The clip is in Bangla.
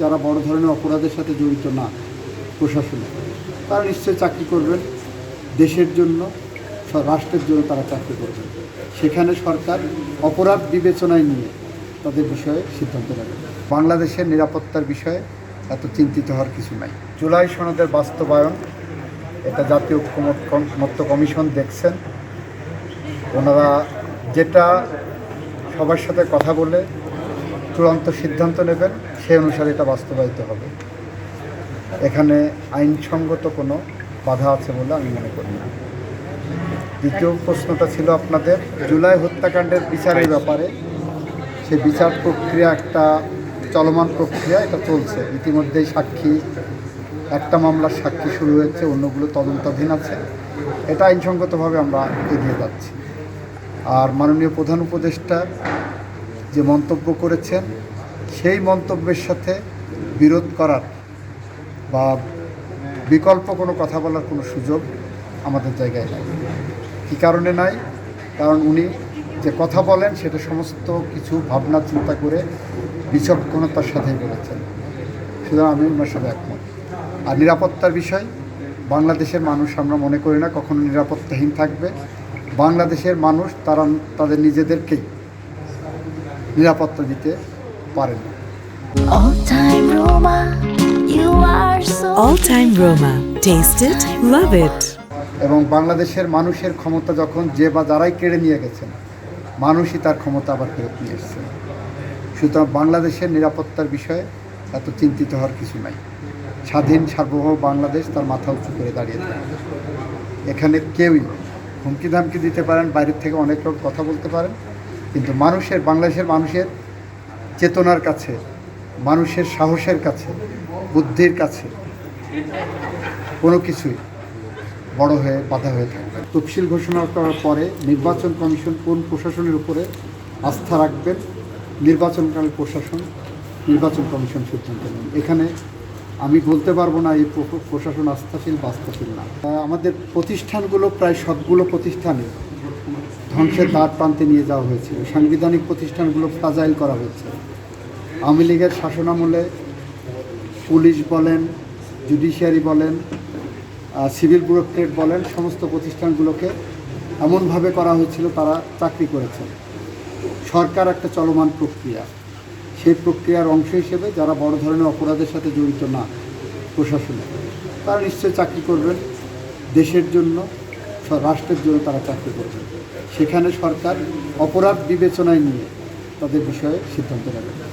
যারা বড় ধরনের অপরাধের সাথে জড়িত না প্রশাসনে, তারা নিশ্চয়ই চাকরি করবেন। দেশের জন্য রাষ্ট্রের জন্য তারা চাকরি করবেন। সেখানে সরকার অপরাধ বিবেচনায় নিয়ে তাদের বিষয়ে সিদ্ধান্ত নেবে। বাংলাদেশের নিরাপত্তার বিষয়ে এত চিন্তিত হওয়ার কিছু নাই। জুলাই সনদের বাস্তবায়ন, এটা জাতীয় ঐক্যমত কম- মত্ত কমিশন দেখছেন। ওনারা যেটা সবার সাথে কথা বলে চূড়ান্ত সিদ্ধান্ত নেবেন সেই অনুসারে এটা বাস্তবায়িত হবে। এখানে আইনসঙ্গত কোনো বাধা আছে বলে আমি মনে করি না। দ্বিতীয় প্রশ্নটা ছিল আপনাদের, জুলাই হত্যাকাণ্ডের বিচারের ব্যাপারে সে বিচার প্রক্রিয়া একটা চলমান প্রক্রিয়া, এটা চলছে। ইতিমধ্যেই সাক্ষী, একটা মামলার সাক্ষী শুরু হয়েছে, অন্যগুলো তদন্তাধীন আছে। এটা আইনসঙ্গতভাবে আমরা এগিয়ে যাচ্ছি। আর মাননীয় প্রধান উপদেষ্টা যে মন্তব্য করেছেন, সেই মন্তব্যের সাথে বিরোধ করার বা বিকল্প কোনো কথা বলার কোনো সুযোগ আমাদের জায়গায় নাই। কী কারণে নাই? কারণ উনি যে কথা বলেন, সেটা সমস্ত কিছু ভাবনা, চিন্তা করে বিচক্ষণতার সাথেই বলেছেন। সুতরাং আমি ওনার সাথে একমত। আর নিরাপত্তার বিষয়, বাংলাদেশের মানুষ আমরা মনে করি না কখনো নিরাপত্তাহীন থাকবে। বাংলাদেশের মানুষ, তারা, তাদের নিজেদেরকেই নিরাপত্তা দিতে পারেন All time Roma, you are so All Time Roma. Taste it, love it. এবং বাংলাদেশের মানুষের ক্ষমতা যখন যে বা যারাই কেড়ে নিয়ে গেছেন মানুষই তার ক্ষমতা আবার ফেরত নিয়ে এসছেন সুতরাং বাংলাদেশের নিরাপত্তার বিষয়ে এত চিন্তিত হওয়ার কিছু নাই স্বাধীন সার্বভৌম বাংলাদেশ তার মাথা উঁচু করে দাঁড়িয়ে থাকে এখানে কেউই হুমকি ধামকি দিতে পারেন বাইরের থেকে অনেক লোক কথা বলতে পারেন কিন্তু মানুষের, বাংলাদেশের মানুষের চেতনার কাছে, মানুষের সাহসের কাছে, বুদ্ধির কাছে কোনো কিছুই বড় হয়ে, বাধা হয়ে থাকবে তফসিল ঘোষণা করার পরে নির্বাচন কমিশন কোন প্রশাসনের উপরে আস্থা রাখবেন? নির্বাচনকালীন প্রশাসন, নির্বাচন কমিশন সিদ্ধান্ত নেন। এখানে আমি বলতে পারব না, এই প্রশাসন আস্থাশীল বা আস্থাশীল না। আমাদের প্রতিষ্ঠানগুলো প্রায় সবগুলো প্রতিষ্ঠানে ধ্বংসের দ্বার প্রান্তে নিয়ে যাওয়া হয়েছিল। সাংবিধানিক প্রতিষ্ঠানগুলো ফ্রাজাইল করা হয়েছে। আওয়ামী লীগের শাসনামলে পুলিশ বলেন জুডিশিয়ারি বলেন সিভিল ব্যুরোক্রেট বলেন, সমস্ত প্রতিষ্ঠানগুলোকে এমনভাবে করা হয়েছিল, তারা চাকরি করেছেন সরকার একটা চলমান প্রক্রিয়া। সেই প্রক্রিয়ার অংশ হিসেবে যারা বড় ধরনের অপরাধের সাথে জড়িত না প্রশাসনে, তারা নিশ্চয়ই চাকরি করবেন দেশের জন্য। রাষ্ট্রের জন্য তারা চাকরি করবে। সেখানে সরকার অপরাধ বিবেচনায় নিয়ে তাদের বিষয়ে সিদ্ধান্ত নেবেন